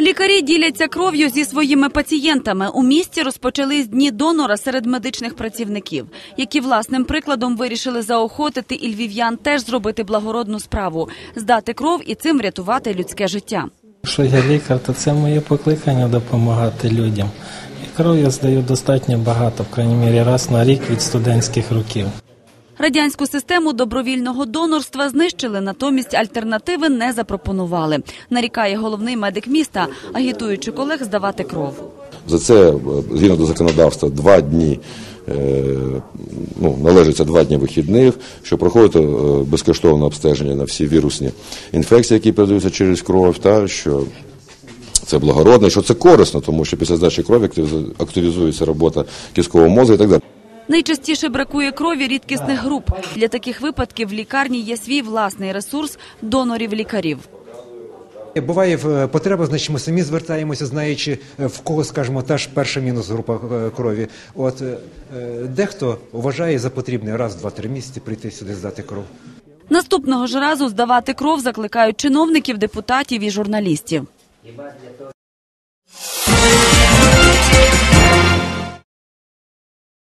Лікарі діляться кров'ю зі своїми пацієнтами. У місті розпочались дні донора серед медичних працівників, які власним прикладом вирішили заохотити і львів'ян теж зробити благородну справу, здати кров і цим врятувати людське життя. Якщо я лікар, то це моє покликання допомагати людям. І кров я здаю достатньо багато, в крайній мірі раз на рік від студентських років. Радянську систему добровільного донорства знищили, натомість альтернативи не запропонували. Нарікає головний медик міста, агітуючи колег здавати кров. За це е, згідно до законодавства два дні. е, Ну, належиться два дні вихідних, що проходить е, безкоштовне обстеження на всі вірусні інфекції, які передаються через кров, та що це благородно, що це корисно, тому що після здачі крові активізу- активізується робота кісткового мозку і так далі. Найчастіше бракує крові рідкісних груп. Для таких випадків в лікарні є свій власний ресурс донорів-лікарів. Буває в- потреба, значить ми самі звертаємося, знаючи е, в кого, скажімо, та ж перша мінус група е, крові. От е, е, дехто вважає за потрібне раз, два, три місяці прийти сюди здати кров. Наступного ж разу здавати кров закликають чиновників, депутатів і журналістів.